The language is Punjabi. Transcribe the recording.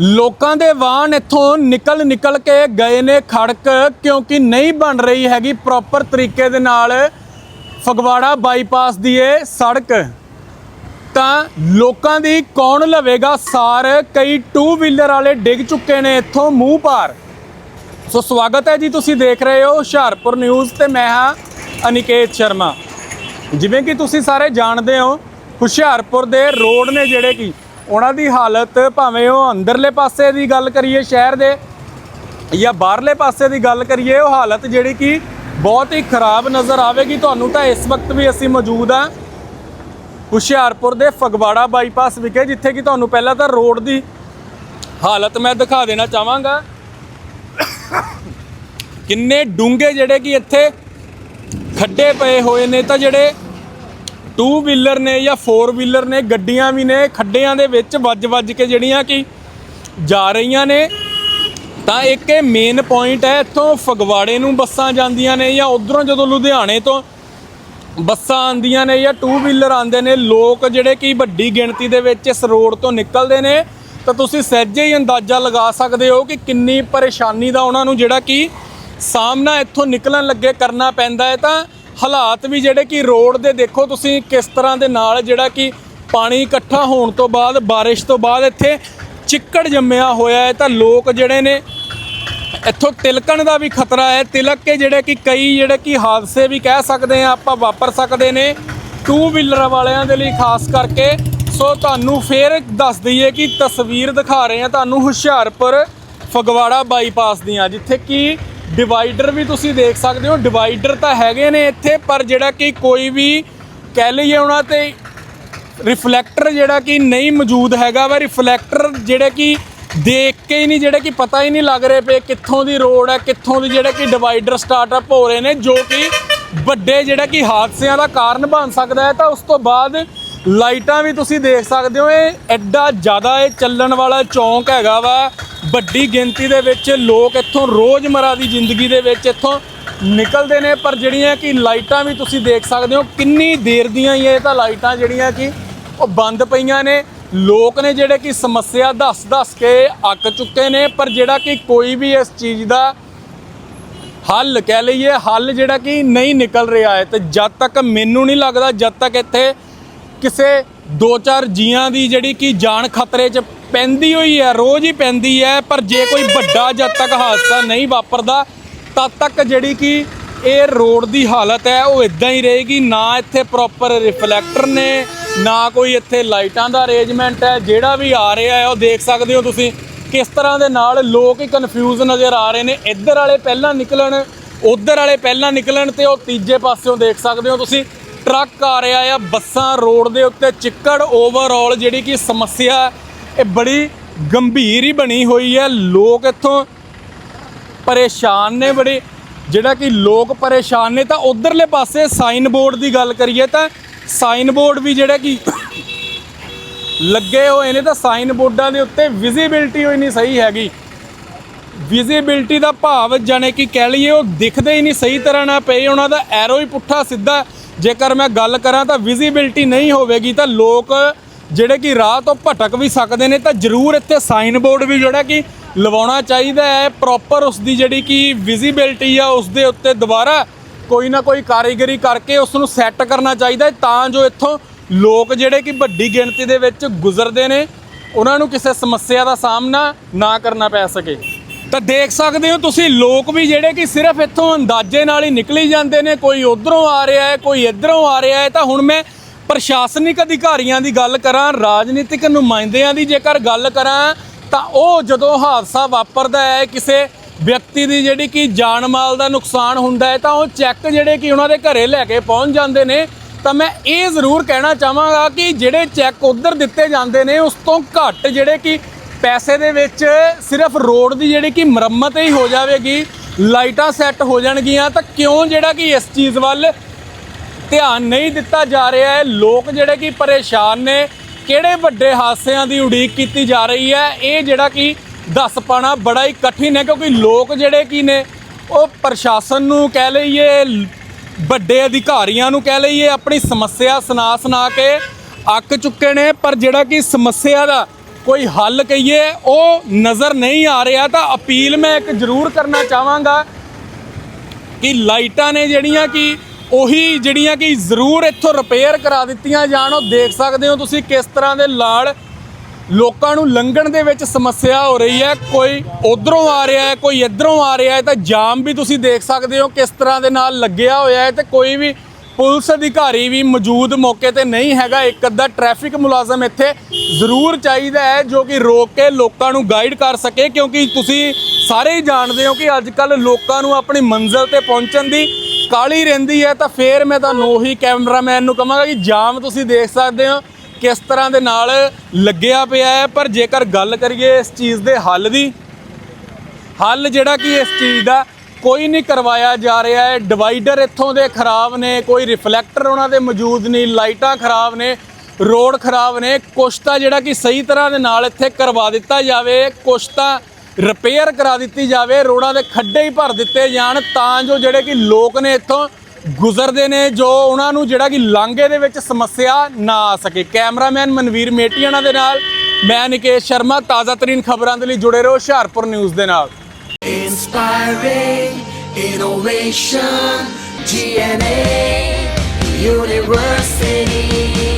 ਲੋਕਾਂ ਦੇ ਵਾਹਨ ਇੱਥੋਂ ਨਿਕਲ ਨਿਕਲ ਕੇ ਗਏ ਨੇ ਖੜਕ, ਕਿਉਂਕਿ ਨਹੀਂ ਬਣ ਰਹੀ ਹੈਗੀ ਪ੍ਰੋਪਰ ਤਰੀਕੇ ਦੇ ਨਾਲ ਫਗਵਾੜਾ ਬਾਈਪਾਸ ਦੀ ਇਹ ਸੜਕ। ਤਾਂ ਲੋਕਾਂ ਦੀ ਕੌਣ ਲਵੇਗਾ ਸਾਰ? ਕਈ ਟੂ ਵੀਲਰ ਵਾਲੇ ਡਿੱਗ ਚੁੱਕੇ ਨੇ ਇੱਥੋਂ ਮੂੰਹ ਪਾਰ। ਸੋ ਸਵਾਗਤ ਹੈ ਜੀ ਤੁਸੀਂ ਦੇਖ ਰਹੇ ਹੋ ਹੁਸ਼ਿਆਰਪੁਰ ਨਿਊਜ਼ ਤੇ ਮੈਂ ਹਾਂ ਅਨਿਕੇਤ ਸ਼ਰਮਾ। ਜਿਵੇਂ ਕਿ ਤੁਸੀਂ ਸਾਰੇ ਜਾਣਦੇ ਹੋ, ਹੁਸ਼ਿਆਰਪੁਰ ਦੇ ਰੋਡ ਨੇ ਜਿਹੜੇ ਕਿ ਉਹਨਾਂ ਦੀ ਹਾਲਤ ਭਾਵੇਂ ਉਹ ਅੰਦਰਲੇ ਪਾਸੇ ਦੀ ਗੱਲ ਕਰੀਏ, ਸ਼ਹਿਰ ਦੇ ਜਾਂ ਬਾਹਰਲੇ ਪਾਸੇ ਦੀ ਗੱਲ ਕਰੀਏ, ਉਹ ਹਾਲਤ ਜਿਹੜੀ ਕਿ ਬਹੁਤ ਹੀ ਖਰਾਬ ਨਜ਼ਰ ਆਵੇਗੀ। ਤੁਹਾਨੂੰ ਤਾਂ ਇਸ ਵਕਤ ਵੀ ਅਸੀਂ ਮੌਜੂਦ ਆ ਹੁਸ਼ਿਆਰਪੁਰ ਦੇ ਫਗਵਾੜਾ ਬਾਈਪਾਸ ਵਿਖੇ, ਜਿੱਥੇ ਕਿ ਤੁਹਾਨੂੰ ਪਹਿਲਾਂ ਤਾਂ ਰੋਡ ਦੀ ਹਾਲਤ ਮੈਂ ਦਿਖਾ ਦੇਣਾ ਚਾਹਾਂਗਾ। ਕਿੰਨੇ ਡੂੰਘੇ ਜਿਹੜੇ ਕਿ ਇੱਥੇ ਖੱਡੇ ਪਏ ਹੋਏ ਨੇ ਤਾਂ ਜਿਹੜੇ ਟੂ ਵੀਲਰ ਨੇ ਜਾਂ ਫੋਰ ਵੀਲਰ ਨੇ, ਗੱਡੀਆਂ ਵੀ ਨੇ, ਖੱਡਿਆਂ ਦੇ ਵਿੱਚ ਵੱਜ-ਵੱਜ ਕੇ ਜਿਹੜੀਆਂ ਕਿ ਜਾ ਰਹੀਆਂ ਨੇ। ਤਾਂ ਇੱਕ ਇਹ ਮੇਨ ਪੁਆਇੰਟ ਹੈ, ਇੱਥੋਂ ਫਗਵਾੜੇ ਨੂੰ ਬੱਸਾਂ ਜਾਂਦੀਆਂ ਨੇ ਜਾਂ ਉਧਰੋਂ ਜਦੋਂ ਲੁਧਿਆਣੇ ਤੋਂ ਬੱਸਾਂ ਆਉਂਦੀਆਂ ਨੇ ਜਾਂ ਟੂ ਵੀਲਰ ਆਉਂਦੇ ਨੇ, ਲੋਕ ਜਿਹੜੇ ਕਿ ਵੱਡੀ ਗਿਣਤੀ ਦੇ ਵਿੱਚ ਇਸ ਰੋਡ ਤੋਂ ਨਿਕਲਦੇ ਨੇ। ਤਾਂ ਤੁਸੀਂ ਸਹਿਜੇ ਹੀ ਅੰਦਾਜ਼ਾ ਲਗਾ ਸਕਦੇ ਹੋ ਕਿ ਕਿੰਨੀ ਪਰੇਸ਼ਾਨੀ ਦਾ ਉਹਨਾਂ ਨੂੰ ਜਿਹੜਾ ਕਿ ਸਾਹਮਣਾ ਇੱਥੋਂ ਨਿਕਲਣ ਲੱਗੇ ਕਰਨਾ ਪੈਂਦਾ ਹੈ। ਤਾਂ ਹਾਲਾਤ ਵੀ ਜਿਹੜੇ ਕਿ ਰੋਡ ਦੇ ਦੇਖੋ ਤੁਸੀਂ ਕਿਸ ਤਰ੍ਹਾਂ ਦੇ ਨਾਲ ਜਿਹੜਾ ਕਿ ਪਾਣੀ ਇਕੱਠਾ ਹੋਣ ਤੋਂ ਬਾਅਦ ਬਾਰਿਸ਼ ਤੋਂ ਬਾਅਦ ਇੱਥੇ ਚਿੱਕੜ ਜੰਮਿਆ ਹੋਇਆ ਹੈ। ਤਾਂ ਲੋਕ ਜਿਹੜੇ ਨੇ ਇੱਥੋਂ ਤਿਲਕਣ ਦਾ ਵੀ ਖਤਰਾ ਹੈ। ਤਿਲਕ ਕੇ ਜਿਹੜੇ ਕਿ ਕਈ ਜਿਹੜੇ ਕਿ ਹਾਦਸੇ ਵੀ ਕਹਿ ਸਕਦੇ ਆ ਆਪਾਂ ਵਾਪਰ ਸਕਦੇ ਨੇ ਟੂ ਵੀਲਰ ਵਾਲਿਆਂ ਦੇ ਲਈ ਖਾਸ ਕਰਕੇ। ਸੋ ਤੁਹਾਨੂੰ ਫੇਰ ਦੱਸ ਦਈਏ ਕਿ ਤਸਵੀਰ ਦਿਖਾ ਰਹੇ ਆ ਤੁਹਾਨੂੰ ਹੁਸ਼ਿਆਰਪੁਰ ਫਗਵਾੜਾ ਬਾਈਪਾਸ ਦੀਆਂ ਜਿੱਥੇ ਕਿ ਡਿਵਾਈਡਰ ਵੀ ਤੁਸੀਂ ਦੇਖ ਸਕਦੇ ਹੋ। ਡਿਵਾਈਡਰ ਤਾਂ ਹੈਗੇ ਨੇ ਇੱਥੇ, ਪਰ ਜਿਹੜਾ ਕਿ ਕੋਈ ਵੀ ਕਹਿ ਲਈਏ ਉਹਨਾਂ ਤੇ ਰਿਫਲੈਕਟਰ ਜਿਹੜਾ ਕਿ ਨਹੀਂ ਮੌਜੂਦ ਹੈਗਾ ਵਾ। ਰਿਫਲੈਕਟਰ ਜਿਹੜਾ ਕਿ ਦੇਖ ਕੇ ਹੀ ਨਹੀਂ, ਜਿਹੜਾ ਕਿ ਪਤਾ ਹੀ ਨਹੀਂ ਲੱਗ ਰਹੇ ਪਏ ਕਿੱਥੋਂ ਦੀ ਰੋਡ ਹੈ, ਕਿੱਥੋਂ ਦੀ ਜਿਹੜੇ ਕਿ ਡਿਵਾਈਡਰ ਸਟਾਰਟਅਪ ਹੋ ਰਹੇ ਨੇ, ਜੋ ਕਿ ਵੱਡੇ ਜਿਹੜਾ ਕਿ ਹਾਦਸਿਆਂ ਦਾ ਕਾਰਨ ਬਣ ਸਕਦਾ ਹੈ। ਤਾਂ ਉਸ ਤੋਂ ਬਾਅਦ ਲਾਈਟਾਂ ਵੀ ਤੁਸੀਂ ਦੇਖ ਸਕਦੇ ਹੋ, ਇਹ ਐਡਾ ਜ਼ਿਆਦਾ ਇਹ ਚੱਲਣ ਵਾਲਾ ਚੌਂਕ ਹੈਗਾ ਵਾ। ਵੱਡੀ ਗਿਣਤੀ ਦੇ ਵਿੱਚ ਲੋਕ ਇੱਥੋਂ ਰੋਜ਼ਮਰਾ ਦੀ ਜ਼ਿੰਦਗੀ ਦੇ ਵਿੱਚ ਇੱਥੋਂ ਨਿਕਲਦੇ ਨੇ, ਪਰ ਜਿਹੜੀਆਂ ਕਿ ਲਾਈਟਾਂ ਵੀ ਤੁਸੀਂ ਦੇਖ ਸਕਦੇ ਹੋ, ਕਿੰਨੀ ਦੇਰ ਦੀਆਂ ਹੀ ਇਹ ਤਾਂ ਲਾਈਟਾਂ ਜਿਹੜੀਆਂ ਕਿ ਉਹ ਬੰਦ ਪਈਆਂ ਨੇ। ਲੋਕ ਨੇ ਜਿਹੜੇ ਕਿ ਸਮੱਸਿਆ ਦੱਸ-ਦੱਸ ਕੇ ਅੱਕ ਚੁੱਕੇ ਨੇ, ਪਰ ਜਿਹੜਾ ਕਿ ਕੋਈ ਵੀ ਇਸ ਚੀਜ਼ ਦਾ ਹੱਲ ਕਹਿ ਲਈਏ, ਹੱਲ ਜਿਹੜਾ ਕਿ ਨਹੀਂ ਨਿਕਲ ਰਿਹਾ ਹੈ। ਤੇ ਜਦ ਤੱਕ ਮੈਨੂੰ ਨਹੀਂ ਲੱਗਦਾ, ਜਦ ਤੱਕ ਇੱਥੇ ਕਿਸੇ ਦੋ ਚਾਰ ਜੀਆਂ ਦੀ ਜਿਹੜੀ ਕਿ ਜਾਨ ਖਤਰੇ 'ਚ ਪੈਂਦੀ ਹੋਈ ਹੈ, ਰੋਜ਼ ਹੀ ਪੈਂਦੀ ਹੈ, ਪਰ ਜੇ ਕੋਈ ਵੱਡਾ ਜਦ ਤੱਕ ਹਾਦਸਾ ਨਹੀਂ ਵਾਪਰਦਾ, ਤਦ ਤੱਕ ਜਿਹੜੀ ਕਿ ਇਹ ਰੋਡ ਦੀ ਹਾਲਤ ਹੈ, ਉਹ ਇਦਾਂ ਹੀ ਰਹੇਗੀ, ਨਾ ਇੱਥੇ ਪ੍ਰੋਪਰ ਰਿਫਲੈਕਟਰ ਨੇ, ਨਾ ਕੋਈ ਇੱਥੇ ਲਾਈਟਾਂ ਦਾ ਅਰੇਂਜਮੈਂਟ ਹੈ, ਜਿਹੜਾ ਵੀ ਆ ਰਿਹਾ ਹੈ, ਉਹ ਦੇਖ ਸਕਦੇ ਹੋ ਤੁਸੀਂ, ਕਿਸ ਤਰ੍ਹਾਂ ਦੇ ਨਾਲ ਲੋਕ ਹੀ ਕਨਫਿਊਜ਼ ਨਜ਼ਰ ਆ ਰਹੇ ਨੇ, ਇੱਧਰ ਵਾਲੇ ਪਹਿਲਾਂ ਨਿਕਲਣ, ਉੱਧਰ ਵਾਲੇ ਪਹਿਲਾਂ ਨਿਕਲਣ ਤੇ ਉਹ ਤੀਜੇ ਪਾਸਿਓਂ ਦੇਖ ਸਕਦੇ ਹੋ ਤੁਸੀਂ, ਟਰੱਕ ਆ ਰਿਹਾ ਆ, ਬੱਸਾਂ ਰੋਡ ਦੇ ਉੱਤੇ, ਚਿੱਕੜ ਓਵਰਆਲ ਜਿਹੜੀ ਕਿ ਸਮੱਸਿਆ ਇਹ ਬੜੀ ਗੰਭੀਰ ਹੀ ਬਣੀ ਹੋਈ ਹੈ। ਲੋਕ ਇੱਥੋਂ ਪਰੇਸ਼ਾਨ ਨੇ ਬੜੇ। ਜਿਹੜਾ ਕਿ ਲੋਕ ਪਰੇਸ਼ਾਨ ਨੇ, ਤਾਂ ਉਧਰਲੇ ਪਾਸੇ ਸਾਈਨ ਬੋਰਡ ਦੀ ਗੱਲ ਕਰੀਏ ਤਾਂ ਸਾਈਨ ਬੋਰਡ ਵੀ ਜਿਹੜਾ ਕਿ ਲੱਗੇ ਹੋਏ ਨੇ, ਤਾਂ ਸਾਈਨ ਬੋਰਡਾਂ ਦੇ ਉੱਤੇ ਵਿਜ਼ਿਬਿਲਟੀ ਹੋਈ ਨਹੀਂ ਸਹੀ ਹੈਗੀ। ਵਿਜ਼ਿਬਿਲਟੀ ਦਾ ਭਾਵ ਜਾਣੇ ਕਿ ਕਹਿ ਲਈਏ ਉਹ ਦਿਖਦੇ ਹੀ ਨਹੀਂ ਸਹੀ ਤਰ੍ਹਾਂ ਨਾਲ ਪਏ। ਉਹਨਾਂ ਦਾ ਐਰੋ ਹੀ ਪੁੱਠਾ ਸਿੱਧਾ। ਜੇਕਰ ਮੈਂ ਗੱਲ ਕਰਾਂ ਤਾਂ ਵਿਜ਼ਿਬਿਲਟੀ ਨਹੀਂ ਹੋਵੇਗੀ, ਤਾਂ ਲੋਕ ਜਿਹੜੇ ਕਿ ਰਾਹ ਤੋਂ ਭਟਕ ਵੀ ਸਕਦੇ ਨੇ ਤਾਂ ਜ਼ਰੂਰ ਇੱਥੇ ਸਾਈਨ ਬੋਰਡ ਵੀ ਜਿਹੜਾ ਕਿ ਲਵਾਉਣਾ ਚਾਹੀਦਾ ਹੈ। ਪ੍ਰੋਪਰ ਉਸ ਦੀ ਜਿਹੜੀ ਕਿ ਵਿਜ਼ਿਬਿਲਟੀ ਆ ਉਸ ਦੇ ਉੱਤੇ ਦੁਬਾਰਾ ਕੋਈ ਨਾ ਕੋਈ ਕਾਰੀਗਰੀ ਕਰਕੇ ਉਸ ਨੂੰ ਸੈੱਟ ਕਰਨਾ ਚਾਹੀਦਾ ਹੈ ਤਾਂ ਜੋ ਇੱਥੋਂ ਲੋਕ ਜਿਹੜੇ ਕਿ ਵੱਡੀ ਗਿਣਤੀ ਦੇ ਵਿੱਚ ਗੁਜ਼ਰਦੇ ਨੇ, ਉਹਨਾਂ ਨੂੰ ਕਿਸੇ ਸਮੱਸਿਆ ਦਾ ਸਾਹਮਣਾ ਨਾ ਕਰਨਾ ਪੈ ਸਕੇ। ਤਾਂ ਦੇਖ ਸਕਦੇ ਹੋ ਤੁਸੀਂ, ਲੋਕ ਵੀ ਜਿਹੜੇ ਕਿ ਸਿਰਫ ਇੱਥੋਂ ਅੰਦਾਜ਼ੇ ਨਾਲ ਹੀ ਨਿਕਲੀ ਜਾਂਦੇ ਨੇ, ਕੋਈ ਉਧਰੋਂ ਆ ਰਿਹਾ ਹੈ, ਕੋਈ ਇਧਰੋਂ ਆ ਰਿਹਾ ਹੈ। ਤਾਂ ਹੁਣ ਮੈਂ ਪ੍ਰਸ਼ਾਸਨਿਕ ਅਧਿਕਾਰੀਆਂ ਦੀ ਗੱਲ ਕਰਾਂ, ਰਾਜਨੀਤਿਕ ਨੁਮਾਇੰਦਿਆਂ ਦੀ ਜੇਕਰ ਗੱਲ ਕਰਾਂ, ਤਾਂ ਉਹ ਜਦੋਂ ਹਾਦਸਾ ਵਾਪਰਦਾ ਹੈ, ਕਿਸੇ ਵਿਅਕਤੀ ਦੀ ਜਿਹੜੀ ਕਿ ਜਾਨ ਮਾਲ ਦਾ ਨੁਕਸਾਨ ਹੁੰਦਾ ਹੈ, ਤਾਂ ਉਹ ਚੈੱਕ ਜਿਹੜੇ ਕਿ ਉਹਨਾਂ ਦੇ ਘਰੇ ਲੈ ਕੇ ਪਹੁੰਚ ਜਾਂਦੇ ਨੇ। ਤਾਂ ਮੈਂ ਇਹ ਜ਼ਰੂਰ ਕਹਿਣਾ ਚਾਹਾਂਗਾ ਕਿ ਜਿਹੜੇ ਚੈੱਕ ਉਧਰ ਦਿੱਤੇ ਜਾਂਦੇ ਨੇ, ਉਸ ਤੋਂ ਘੱਟ ਜਿਹੜੇ ਕਿ ਪੈਸੇ ਦੇ ਵਿੱਚ ਸਿਰਫ ਰੋਡ ਦੀ ਜਿਹੜੀ ਕਿ ਮੁਰੰਮਤ ਹੀ ਹੋ ਜਾਵੇਗੀ, ਲਾਈਟਾਂ ਸੈੱਟ ਹੋ ਜਾਣਗੀਆਂ, ਤਾਂ ਕਿਉਂ ਜਿਹੜਾ ਕਿ ਇਸ ਚੀਜ਼ ਵੱਲ ਧਿਆਨ ਨਹੀਂ ਦਿੱਤਾ ਜਾ ਰਿਹਾ ਹੈ। ਲੋਕ ਜਿਹੜੇ ਕਿ ਪਰੇਸ਼ਾਨ ਨੇ, ਕਿਹੜੇ ਵੱਡੇ ਹਾਦਸਿਆਂ ਦੀ ਉਡੀਕ ਕੀਤੀ ਜਾ ਰਹੀ ਹੈ? ਇਹ ਜਿਹੜਾ ਕਿ ਦੱਸ ਪਾਣਾ ਬੜਾ ਹੀ ਕਠਿਨ ਹੈ, ਕਿਉਂਕਿ ਲੋਕ ਜਿਹੜੇ ਕੀ ਨੇ, ਉਹ ਪ੍ਰਸ਼ਾਸਨ ਨੂੰ ਕਹਿ ਲਈਏ, ਵੱਡੇ ਅਧਿਕਾਰੀਆਂ ਨੂੰ ਕਹਿ ਲਈਏ, ਆਪਣੀ ਸਮੱਸਿਆ ਸੁਣਾ ਸੁਣਾ ਕੇ ਅੱਕ ਚੁੱਕੇ ਨੇ। ਪਰ ਜਿਹੜਾ ਕਿ ਸਮੱਸਿਆ ਦਾ ਕੋਈ ਹੱਲ ਕਹੀਏ, ਉਹ ਨਜ਼ਰ ਨਹੀਂ ਆ ਰਿਹਾ। ਤਾਂ ਅਪੀਲ ਮੈਂ ਇੱਕ ਜ਼ਰੂਰ ਕਰਨਾ ਚਾਹਾਂਗਾ ਕਿ ਲਾਈਟਾਂ ਨੇ ਜਿਹੜੀਆਂ ਕਿ ਉਹੀ ਜਿਹੜੀਆਂ ਕਿ ਜ਼ਰੂਰ ਇੱਥੋਂ ਰਿਪੇਅਰ ਕਰਾ ਦਿੱਤੀਆਂ ਜਾਣ, ਉਹ ਦੇਖ ਸਕਦੇ ਹੋ ਤੁਸੀਂ ਕਿਸ ਤਰ੍ਹਾਂ ਦੇ ਲਾਲ ਲੋਕਾਂ ਨੂੰ ਲੰਘਣ ਦੇ ਵਿੱਚ ਸਮੱਸਿਆ ਹੋ ਰਹੀ ਹੈ। ਕੋਈ ਉਧਰੋਂ ਆ ਰਿਹਾ ਹੈ, ਕੋਈ ਇਧਰੋਂ ਆ ਰਿਹਾ ਹੈ, ਤਾਂ ਜਾਮ ਵੀ ਤੁਸੀਂ ਦੇਖ ਸਕਦੇ ਹੋ ਕਿਸ ਤਰ੍ਹਾਂ ਦੇ ਨਾਲ ਲੱਗਿਆ ਹੋਇਆ ਹੈ ਤੇ ਕੋਈ ਵੀ ਪੁਲਿਸ ਅਧਿਕਾਰੀ ਵੀ ਮੌਜੂਦ ਮੌਕੇ ਤੇ ਨਹੀਂ ਹੈਗਾ। ਇੱਕ ਅੱਧਾ ਟ੍ਰੈਫਿਕ ਮੁਲਾਜ਼ਮ ਇੱਥੇ ਜ਼ਰੂਰ ਚਾਹੀਦਾ ਹੈ, ਜੋ ਕਿ ਰੋਕ ਕੇ ਲੋਕਾਂ ਨੂੰ ਗਾਈਡ ਕਰ ਸਕੇ, ਕਿਉਂਕਿ ਤੁਸੀਂ ਸਾਰੇ ਹੀ ਜਾਣਦੇ ਹੋ ਕਿ ਅੱਜ ਕੱਲ ਲੋਕਾਂ ਨੂੰ ਆਪਣੀ ਮੰਜ਼ਿਲ ਤੇ ਪਹੁੰਚਣ ਦੀ ਕਾਲੀ ਰਹਿੰਦੀ ਹੈ ਤਾਂ ਫੇਰ ਮੈਂ ਤੁਹਾਨੂੰ ਉਹੀ ਕੈਮਰਾਮੈਨ ਨੂੰ ਕਹਾਂਗਾ ਕਿ ਜਾਮ ਤੁਸੀਂ ਦੇਖ ਸਕਦੇ ਹੋ ਕਿਸ ਤਰ੍ਹਾਂ ਦੇ ਨਾਲ ਲੱਗਿਆ ਪਿਆ ਹੈ। ਪਰ ਜੇਕਰ ਗੱਲ ਕਰੀਏ ਇਸ ਚੀਜ਼ ਦੇ ਹੱਲ ਦੀ, ਹੱਲ ਜਿਹੜਾ ਕਿ ਇਸ ਚੀਜ਼ ਦਾ ਕੋਈ ਨਹੀਂ ਕਰਵਾਇਆ ਜਾ ਰਿਹਾ ਹੈ। ਡਿਵਾਈਡਰ ਇੱਥੋਂ ਦੇ ਖਰਾਬ ਨੇ, ਕੋਈ ਰਿਫਲੈਕਟਰ ਉਹਨਾਂ ਦੇ ਮੌਜੂਦ ਨਹੀਂ, ਲਾਈਟਾਂ ਖਰਾਬ ਨੇ, ਰੋਡ ਖਰਾਬ ਨੇ। ਕੁਛ ਤਾਂ ਜਿਹੜਾ ਕਿ ਸਹੀ ਤਰ੍ਹਾਂ ਦੇ ਨਾਲ ਇੱਥੇ ਕਰਵਾ ਦਿੱਤਾ ਜਾਵੇ। ਕੁਛ ਤਾਂ ਰਿਪੇਅਰ ਕਰਾ ਦਿੱਤੀ ਜਾਵੇ ਰੋਡਾਂ ਦੇ ਖੱਡੇ ਹੀ ਭਰ ਦਿੱਤੇ ਜਾਣ ਤਾਂ ਜੋ ਜਿਹੜੇ ਕਿ ਲੋਕ ਨੇ ਇੱਥੋਂ ਗੁਜ਼ਰਦੇ ਨੇ ਜੋ ਉਹਨਾਂ ਨੂੰ ਜਿਹੜਾ ਕਿ ਲਾਂਘੇ ਦੇ ਵਿੱਚ ਸਮੱਸਿਆ ਨਾ ਆ ਸਕੇ ਕੈਮਰਾਮੈਨ ਮਨਵੀਰ ਮੇਟੀਆਣਾ ਦੇ ਨਾਲ ਮੈਂ ਨਿਕੇਸ਼ ਸ਼ਰਮਾ ਤਾਜ਼ਾ ਤਰੀਨ ਖਬਰਾਂ ਦੇ ਲਈ ਜੁੜੇ ਰਹੋ ਹੁਸ਼ਿਆਰਪੁਰ ਨਿਊਜ਼ ਦੇ ਨਾਲ Inspiring innovation, GNA University.